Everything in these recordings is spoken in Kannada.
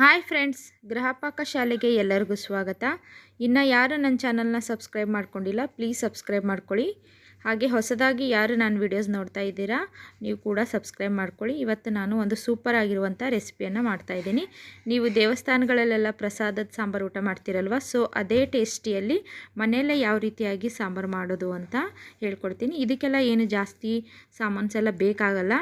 ಹಾಯ್ ಫ್ರೆಂಡ್ಸ್ ಗೃಹಪಾಕ ಶಾಲೆಗೆ ಎಲ್ಲರಿಗೂ ಸ್ವಾಗತ. ಇನ್ನು ಯಾರು ನನ್ನ ಚಾನಲ್ನ ಸಬ್ಸ್ಕ್ರೈಬ್ ಮಾಡ್ಕೊಂಡಿಲ್ಲ, ಪ್ಲೀಸ್ ಸಬ್ಸ್ಕ್ರೈಬ್ ಮಾಡ್ಕೊಳ್ಳಿ. ಹಾಗೆ ಹೊಸದಾಗಿ ಯಾರು ನಾನು ವಿಡಿಯೋಸ್ ನೋಡ್ತಾ ಇದ್ದೀರಾ, ನೀವು ಕೂಡ ಸಬ್ಸ್ಕ್ರೈಬ್ ಮಾಡ್ಕೊಳ್ಳಿ. ಇವತ್ತು ನಾನು ಒಂದು ಸೂಪರ್ ಆಗಿರುವಂಥ ರೆಸಿಪಿಯನ್ನು ಮಾಡ್ತಾಯಿದ್ದೀನಿ ನೀವು ದೇವಸ್ಥಾನಗಳಲ್ಲೆಲ್ಲ ಪ್ರಸಾದದ ಸಾಂಬಾರು ಊಟ ಮಾಡ್ತೀರಲ್ವ? ಸೊ ಅದೇ ಟೇಸ್ಟಿಯಲ್ಲಿ ಮನೆಯಲ್ಲೇ ಯಾವ ರೀತಿಯಾಗಿ ಸಾಂಬಾರು ಮಾಡೋದು ಅಂತ ಹೇಳ್ಕೊಡ್ತೀನಿ. ಇದಕ್ಕೆಲ್ಲ ಏನು ಜಾಸ್ತಿ ಸಾಮಾನ್ಸ್ ಎಲ್ಲ ಬೇಕಾಗಲ್ಲ.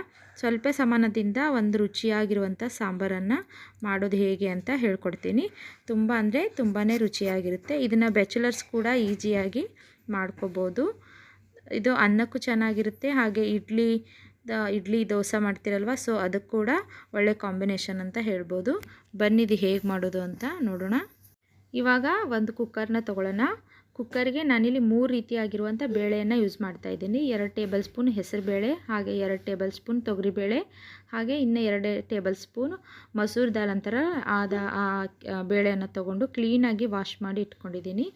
ಸ್ವಲ್ಪ ಸಮಾನದಿಂದ ಒಂದು ರುಚಿಯಾಗಿರುವಂಥ ಸಾಂಬಾರನ್ನು ಮಾಡೋದು ಹೇಗೆ ಅಂತ ಹೇಳ್ಕೊಡ್ತೀನಿ. ತುಂಬ ಅಂದರೆ ತುಂಬಾ ರುಚಿಯಾಗಿರುತ್ತೆ. ಇದನ್ನು ಬ್ಯಾಚುಲರ್ಸ್ ಕೂಡ ಈಸಿಯಾಗಿ ಮಾಡ್ಕೋಬೋದು. ಇದು ಅನ್ನಕ್ಕೂ ಚೆನ್ನಾಗಿರುತ್ತೆ. ಹಾಗೆ ಇಡ್ಲಿ ಇಡ್ಲಿ ದೋಸೆ ಮಾಡ್ತಿರಲ್ವ? ಸೊ ಅದಕ್ಕೆ ಕೂಡ ಒಳ್ಳೆ ಕಾಂಬಿನೇಷನ್ ಅಂತ ಹೇಳ್ಬೋದು. ಬನ್ನಿದು ಹೇಗೆ ಮಾಡೋದು ಅಂತ ನೋಡೋಣ. ಇವಾಗ ಒಂದು ಕುಕ್ಕರ್ನ ತೊಗೊಳ್ಳೋಣ. ಕುಕ್ಕರ್ಗೆ ನಾನಿಲ್ಲಿ ಮೂರು ರೀತಿಯಾಗಿರುವಂಥ ಬೇಳೆಯನ್ನು ಯೂಸ್ ಮಾಡ್ತಾ ಇದ್ದೀನಿ. ಎರಡು ಟೇಬಲ್ ಸ್ಪೂನ್ ಹೆಸರು ಬೇಳೆ, ಹಾಗೆ ಎರಡು ಟೇಬಲ್ ಸ್ಪೂನ್ ತೊಗರಿಬೇಳೆ ಹಾಗೆ ಇನ್ನು ಎರಡು ಟೇಬಲ್ ಸ್ಪೂನು ಮಸೂರ್ ದಾಲ್ ಅಂತರ ಆದ ಆ ಬೇಳೆಯನ್ನು ತೊಗೊಂಡು ಕ್ಲೀನಾಗಿ ವಾಶ್ ಮಾಡಿ ಇಟ್ಕೊಂಡಿದ್ದೀನಿ.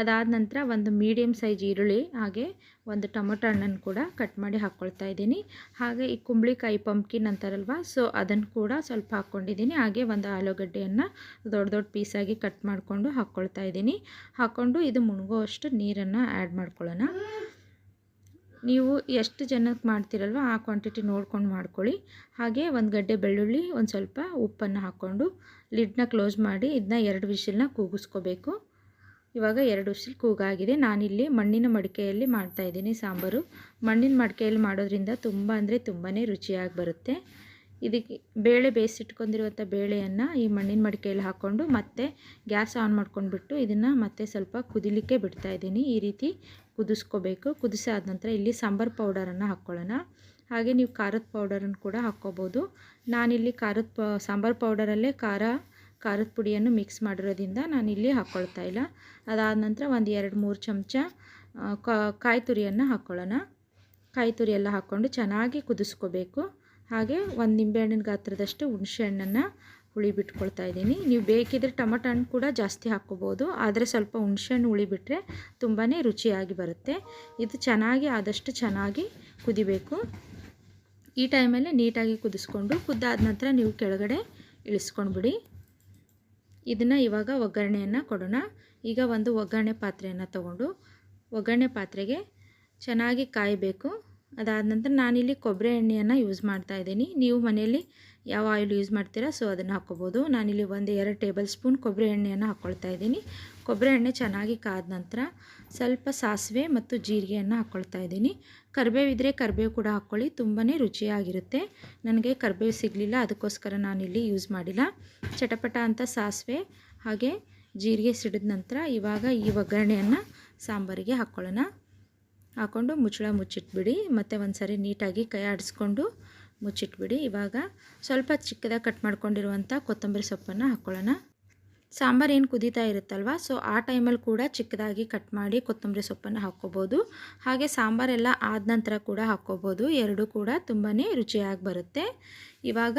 ಅದಾದ ನಂತರ ಒಂದು ಮೀಡಿಯಮ್ ಸೈಜ್ ಈರುಳ್ಳಿ, ಹಾಗೆ ಒಂದು ಟೊಮೊಟೊ ಹಣ್ಣನ್ನು ಕೂಡ ಕಟ್ ಮಾಡಿ ಹಾಕ್ಕೊಳ್ತಾ ಇದ್ದೀನಿ. ಹಾಗೆ ಈ ಕುಂಬಳಿಕಾಯಿ ಪಂಪ್ಕಿನ್ ಅಂತಾರಲ್ವ, ಸೊ ಅದನ್ನು ಕೂಡ ಸ್ವಲ್ಪ ಹಾಕ್ಕೊಂಡಿದ್ದೀನಿ ಹಾಗೆ ಒಂದು ಆಲೂಗಡ್ಡೆಯನ್ನು ದೊಡ್ಡ ದೊಡ್ಡ ಪೀಸಾಗಿ ಕಟ್ ಮಾಡಿಕೊಂಡು ಹಾಕ್ಕೊಳ್ತಾ ಇದ್ದೀನಿ. ಹಾಕ್ಕೊಂಡು ಇದು ಮುಳುಗೋ ಅಷ್ಟು ನೀರನ್ನು ಆ್ಯಡ್ ಮಾಡ್ಕೊಳ್ಳೋಣ. ನೀವು ಎಷ್ಟು ಜನಕ್ಕೆ ಮಾಡ್ತೀರಲ್ವ ಆ ಕ್ವಾಂಟಿಟಿ ನೋಡ್ಕೊಂಡು ಮಾಡ್ಕೊಳ್ಳಿ. ಹಾಗೆ ಒಂದು ಗಡ್ಡೆ ಬೆಳ್ಳುಳ್ಳಿ, ಒಂದು ಸ್ವಲ್ಪ ಉಪ್ಪನ್ನು ಹಾಕ್ಕೊಂಡು ಲಿಡ್ನ ಕ್ಲೋಸ್ ಮಾಡಿ ಇದನ್ನ ಎರಡು ವಿಷಲ್ನ ಕೂಗಿಸ್ಕೋಬೇಕು. ಇವಾಗ ಎರಡು ವಿಷಲ್ ಕೂಗಾಗಿದೆ. ನಾನಿಲ್ಲಿ ಮಣ್ಣಿನ ಮಡಿಕೆಯಲ್ಲಿ ಮಾಡ್ತಾಯಿದ್ದೀನಿ ಸಾಂಬಾರು. ಮಣ್ಣಿನ ಮಡಿಕೆಯಲ್ಲಿ ಮಾಡೋದ್ರಿಂದ ತುಂಬ ಅಂದರೆ ತುಂಬಾ ರುಚಿಯಾಗಿ ಬರುತ್ತೆ. ಇದಕ್ಕೆ ಬೇಳೆ ಬೇಯಿಸಿಟ್ಕೊಂಡಿರುವಂಥ ಬೇಳೆಯನ್ನು ಈ ಮಣ್ಣಿನ ಮಡಿಕೆಯಲ್ಲಿ ಹಾಕ್ಕೊಂಡು ಮತ್ತೆ ಗ್ಯಾಸ್ ಆನ್ ಮಾಡ್ಕೊಂಡ್ಬಿಟ್ಟು ಇದನ್ನು ಮತ್ತೆ ಸ್ವಲ್ಪ ಕುದಿಲಿಕ್ಕೆ ಬಿಡ್ತಾಯಿದ್ದೀನಿ ಈ ರೀತಿ ಕುದಿಸ್ಕೋಬೇಕು. ಆದ ನಂತರ ಇಲ್ಲಿ ಸಾಂಬಾರು ಪೌಡರನ್ನು ಹಾಕ್ಕೊಳ್ಳೋಣ. ಹಾಗೆ ನೀವು ಖಾರದ ಪೌಡರನ್ನು ಕೂಡ ಹಾಕ್ಕೋಬೋದು. ನಾನಿಲ್ಲಿ ಖಾರದ ಪ, ಸಾಂಬಾರು ಪೌಡರಲ್ಲೇ ಖಾರ, ಖಾರದ ಪುಡಿಯನ್ನು ಮಿಕ್ಸ್ ಮಾಡಿರೋದ್ರಿಂದ ನಾನಿಲ್ಲಿ ಹಾಕ್ಕೊಳ್ತಾ ಇಲ್ಲ. ಅದಾದ ನಂತರ ಒಂದು ಎರಡು ಮೂರು ಚಮಚ ಕಾಯಿ ತುರಿಯನ್ನು ಹಾಕ್ಕೊಳ್ಳೋಣ. ಕಾಯಿ ತುರಿ ಎಲ್ಲ ಹಾಕ್ಕೊಂಡು ಚೆನ್ನಾಗಿ ಕುದಿಸ್ಕೋಬೇಕು. ಹಾಗೆ ಒಂದು ನಿಂಬೆಹಣ್ಣಿನ ಗಾತ್ರದಷ್ಟು ಹುಣಸೆ ಹಣ್ಣನ್ನು ಹುಳಿ ಬಿಟ್ಕೊಳ್ತಾ ಇದ್ದೀನಿ. ನೀವು ಬೇಕಿದ್ರೆ ಟೊಮೆಟೊ ಹಣ್ಣು ಕೂಡ ಜಾಸ್ತಿ ಹಾಕ್ಕೋಬೋದು. ಆದರೆ ಸ್ವಲ್ಪ ಹುಣಸೆಹಣ್ಣು ಹುಳಿ ಬಿಟ್ಟರೆ ತುಂಬಾ ರುಚಿಯಾಗಿ ಬರುತ್ತೆ. ಇದು ಚೆನ್ನಾಗಿ ಆದಷ್ಟು ಚೆನ್ನಾಗಿ ಕುದಿಬೇಕು. ಈ ಟೈಮಲ್ಲಿ ನೀಟಾಗಿ ಕುದಿಸ್ಕೊಂಡು ಕುದ್ದಾದ ನಂತರ ನೀವು ಕೆಳಗಡೆ ಇಳಿಸ್ಕೊಂಡ್ಬಿಡಿ. ಇದನ್ನು ಇವಾಗ ಒಗ್ಗರಣೆಯನ್ನು ಕೊಡೋಣ. ಈಗ ಒಂದು ಒಗ್ಗರಣೆ ಪಾತ್ರೆಯನ್ನು ತಗೊಂಡು ಒಗ್ಗರಣೆ ಪಾತ್ರೆಗೆ ಚೆನ್ನಾಗಿ ಕಾಯಬೇಕು. ಅದಾದ ನಂತರ ನಾನಿಲ್ಲಿ ಕೊಬ್ಬರಿ ಎಣ್ಣೆಯನ್ನು ಯೂಸ್ ಮಾಡ್ತಾ ಇದ್ದೀನಿ. ನೀವು ಮನೆಯಲ್ಲಿ ಯಾವ ಆಯಿಲ್ ಯೂಸ್ ಮಾಡ್ತೀರಾ ಸೊ ಅದನ್ನು ಹಾಕ್ಕೋಬೋದು ನಾನಿಲ್ಲಿ ಒಂದು ಎರಡು ಟೇಬಲ್ ಸ್ಪೂನ್ ಕೊಬ್ಬರಿ ಎಣ್ಣೆಯನ್ನು ಹಾಕ್ಕೊಳ್ತಾ ಇದ್ದೀನಿ. ಕೊಬ್ಬರಿ ಎಣ್ಣೆ ಚೆನ್ನಾಗಿ ಕಾದ ನಂತರ ಸ್ವಲ್ಪ ಸಾಸಿವೆ ಮತ್ತು ಜೀರಿಗೆಯನ್ನು ಹಾಕ್ಕೊಳ್ತಾ ಇದ್ದೀನಿ. ಕರಿಬೇವು ಇದ್ದರೆ ಕರಿಬೇವು ಕೂಡ ಹಾಕ್ಕೊಳ್ಳಿ ತುಂಬಾ ರುಚಿಯಾಗಿರುತ್ತೆ. ನನಗೆ ಕರಿಬೇವು ಸಿಗಲಿಲ್ಲ, ಅದಕ್ಕೋಸ್ಕರ ನಾನಿಲ್ಲಿ ಯೂಸ್ ಮಾಡಿಲ್ಲ. ಚಟಪಟ ಅಂತ ಸಾಸಿವೆ ಹಾಗೆ ಜೀರಿಗೆ ಸಿಡಿದ ನಂತರ ಇವಾಗ ಈ ಒಗ್ಗರಣೆಯನ್ನು ಸಾಂಬಾರಿಗೆ ಹಾಕ್ಕೊಳ್ಳೋಣ ಹಾಕ್ಕೊಂಡು ಮುಚ್ಚಳ ಮುಚ್ಚಿಟ್ಬಿಡಿ, ಮತ್ತು ಒಂದು ಸಾರಿ ನೀಟಾಗಿ ಕೈ ಆಡಿಸ್ಕೊಂಡು ಮುಚ್ಚಿಟ್ಬಿಡಿ. ಇವಾಗ ಸ್ವಲ್ಪ ಚಿಕ್ಕದಾಗಿ ಕಟ್ ಮಾಡ್ಕೊಂಡಿರುವಂಥ ಕೊತ್ತಂಬರಿ ಸೊಪ್ಪನ್ನು ಹಾಕ್ಕೊಳ್ಳೋಣ ಸಾಂಬಾರು ಏನು ಕುದೀತಾ ಇರುತ್ತಲ್ವ? ಸೊ ಆ ಟೈಮಲ್ಲಿ ಕೂಡ ಚಿಕ್ಕದಾಗಿ ಕಟ್ ಮಾಡಿ ಕೊತ್ತಂಬರಿ ಸೊಪ್ಪನ್ನು ಹಾಕ್ಕೋಬೋದು. ಹಾಗೆ ಸಾಂಬಾರೆಲ್ಲ ಆದ ನಂತರ ಕೂಡ ಹಾಕ್ಕೋಬೋದು. ಎರಡೂ ಕೂಡ ತುಂಬಾ ರುಚಿಯಾಗಿ ಬರುತ್ತೆ. ಇವಾಗ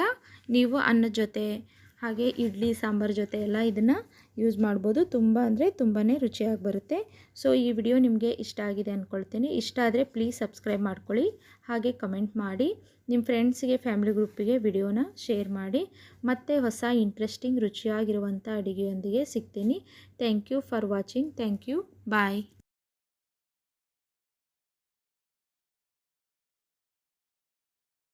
ನೀವು ಅನ್ನದ ಜೊತೆ ಹಾಗೆ ಇಡ್ಲಿ, ಸಾಂಬಾರು ಜೊತೆ ಎಲ್ಲ ಇದನ್ನು ಯೂಸ್ ಮಾಡ್ಬೋದು. ತುಂಬ ಅಂದರೆ ತುಂಬಾ ರುಚಿಯಾಗಿ ಬರುತ್ತೆ. ಸೊ ಈ ವಿಡಿಯೋ ನಿಮಗೆ ಇಷ್ಟ ಆಗಿದೆ ಅಂದ್ಕೊಳ್ತೀನಿ ಇಷ್ಟ ಆದರೆ ಪ್ಲೀಸ್ ಸಬ್ಸ್ಕ್ರೈಬ್ ಮಾಡ್ಕೊಳ್ಳಿ. ಹಾಗೆ ಕಮೆಂಟ್ ಮಾಡಿ. ನಿಮ್ಮ ಫ್ರೆಂಡ್ಸ್ಗೆ ಫ್ಯಾಮಿಲಿ ಗ್ರೂಪಿಗೆ ವಿಡಿಯೋನ ಶೇರ್ ಮಾಡಿ. ಮತ್ತೆ ಹೊಸ ಇಂಟ್ರೆಸ್ಟಿಂಗ್ ರುಚಿಯಾಗಿರುವಂಥ ಅಡುಗೆಯೊಂದಿಗೆ ಸಿಗ್ತೀನಿ. Thank you for watching thank you bye